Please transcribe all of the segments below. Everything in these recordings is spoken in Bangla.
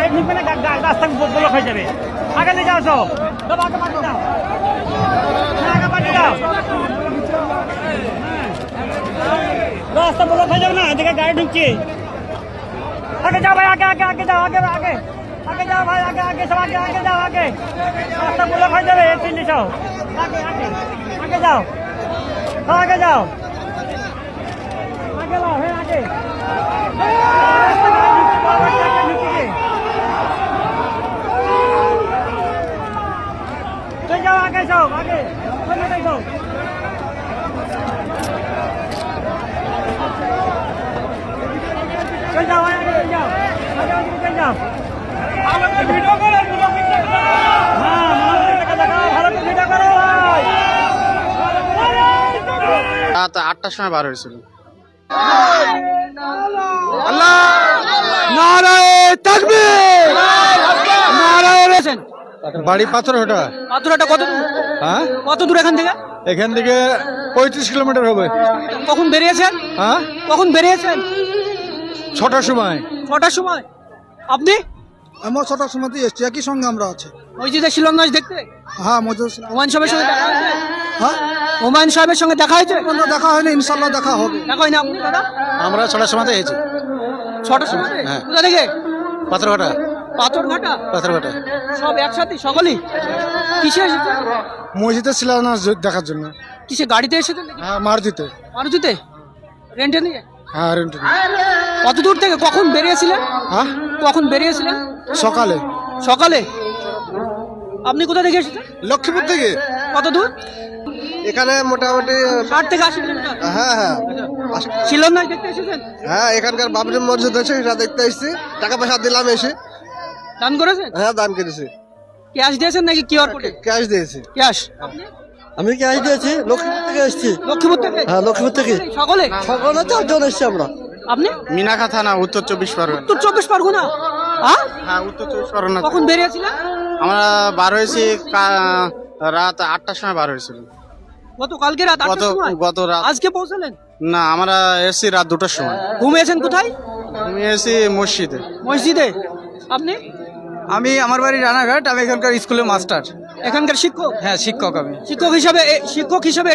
গাড়ি ঢুকবে না রাস্তা ব্লক হয়ে যাবে। আগে দিয়ে যাও সব। আগে পাঠিয়ে দাও আগে পাঠিয়ে দাও রাস্তা ব্লক হয়ে যাবে না, এদিকে গাড়ি ঢুকছে। আগে যাও ভাই, আগে আগে আগে যাও, আগে আগে। আগে যাও ভাই, আগে আগে সব, আগে আগে যাও, আগে। রাস্তা ব্লক হয়ে যাবে চিল্লি সব আগে আগে আগে যাও। আগে যাও। আগে যাও হ্যাঁ আগে চলে যাও আগে যাও আগে চলে যাও চল যাও আগে চলে যাও আগে আগে চলে যাও আমাকে ভিডিও করে হ্যাঁ মনোযোগ থেকে দেখাও ভালো করে ভিডিও করো ভাই রাত আটটার সময় বার হয়েছিল। বাড়ি পাথর ওটা পাথরটা কত দূর? হ্যাঁ? কত দূর এখান থেকে? এখান থেকে পঁয়ত্রিশ কিলোমিটার হবে। কখন বেরিয়েছেন? হ্যাঁ? কখন বেরিয়েছেন? ছটার সময়। ছটার সময়? আপনি? আমার ছটার সময়তে এসছি একই সঙ্গে আমরা আছি। মসজিদে শিলংনাচ দেখতে? হ্যাঁ ছিলাম। হুমায়ুন সাহেবের সঙ্গে দেখা হয়েছে? হ্যাঁ। হুমায়ুন সাহেবের সঙ্গে দেখা হয়েছে? আমরা দেখা হয়নি ইনশাল্লাহ দেখা হবে। দেখা হয়নি আপনি দাদা? আমরা ছটার সময় এসেছি। ছটার সময়? হ্যাঁ। কোথা থেকে? পাথরঘাটা। পাথরঘাটা? পাথরঘাটা। সব একসাথে সকলেই? কিসে এসেছে মসজিদে ছিল দেখার জন্য। কিসে গাড়িতে এসেছেন হ্যাঁ মারুতিতে। মারুতিতে? রেন্টে নিয়ে? হ্যাঁ রেন্ট কত দূর থেকে? কখন বেরিয়েছিলেন হ্যাঁ? কখন বেরিয়েছিলেন সকালে। সকালে? আপনি কোথা থেকে এসেছেন? লক্ষ্মীপুর থেকে। কত দূর? এখানে মোটামুটি ষাট থেকে আশি কিলোমিটার। হ্যাঁ হ্যাঁ। শিলংনাচ দেখতে এসেছেন? হ্যাঁ এখানকার বাবরি মসজিদ আছে সেটা দেখতে এসেছি। টাকা পয়সা দিলাম এসে। দান করেছেন? হ্যাঁ দান করেছি। ক্যাশ দিয়েছেন নাকি কিউআর কোডে? ক্যাশ দিয়েছি। ক্যাশ? আমি কি আজ দিয়েছি লক্ষ্মীপুর থেকে এসেছি লক্ষ্মীপুর থেকে? হ্যাঁ লক্ষ্মীপুর থেকে। সকলে? সকালে চারজন এসছি আমরা। আপনি? মিনাখা থানা উত্তর চব্বিশ পরগনা। উত্তর চব্বিশ পরগনা। হ্যাঁ হ্যাঁ উত্তর চব্বিশ পরগনা কখন বেরিয়েছিলেন আমরা বার হয়েছি রাত আটটার সময় বার হয়েছিল গত কালকে রাত গত গত রাত আজকে পৌঁছালেন? না আমরা এসেছি রাত দুটোর সময়। ঘুমিয়েছেন কোথায়? আমি এসেছি মসজিদে। মসজিদে। আপনি? আমি আমার বাড়ি রানাঘাট আমি এখানকার স্কুলে মাস্টার। এখানকার শিক্ষক? হ্যাঁ শিক্ষক আমি। শিক্ষক হিসাবে শিক্ষক হিসাবে।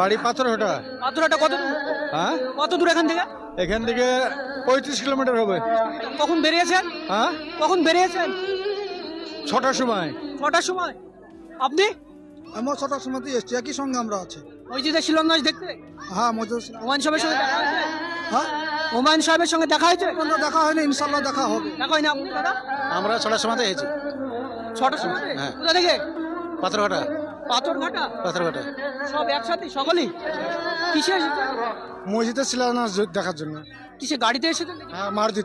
বাড়ি পাথর ওটা পাথরটা কত দূর? হ্যাঁ? কত দূর এখান থেকে? এখান থেকে পঁয়ত্রিশ কিলোমিটার হবে। কখন বেরিয়েছেন? হ্যাঁ? কখন বেরিয়েছেন? ছটার সময়। ছটার সময়। আপনি? আমরা ছটার সময়তে এসছি একই সঙ্গে আমরা আছি। মসজিদে শিলংনাচ দেখতে? হ্যাঁ ছিলাম। হুমায়ুন সাহেবের সঙ্গে হ্যাঁ? হুমায়ুন সাহেবের সঙ্গে দেখা হয়েছে? আমরা দেখা হয়নি ইনশাল্লাহ দেখা হবে। দেখা হয়নি আপনি? দাদা আমরা ছটার সময় এসেছি। ছটার সময়? হ্যাঁ। কোথা থেকে? পাথরঘাটা। পাথরঘাটা? পাথরঘাটা। সব একসাথে? সকলেই? কিসে এসেছেন? মসজিদে ছিল না দেখার জন্য। কিসে গাড়িতে এসেছেন নাকি? হ্যাঁ মারুতি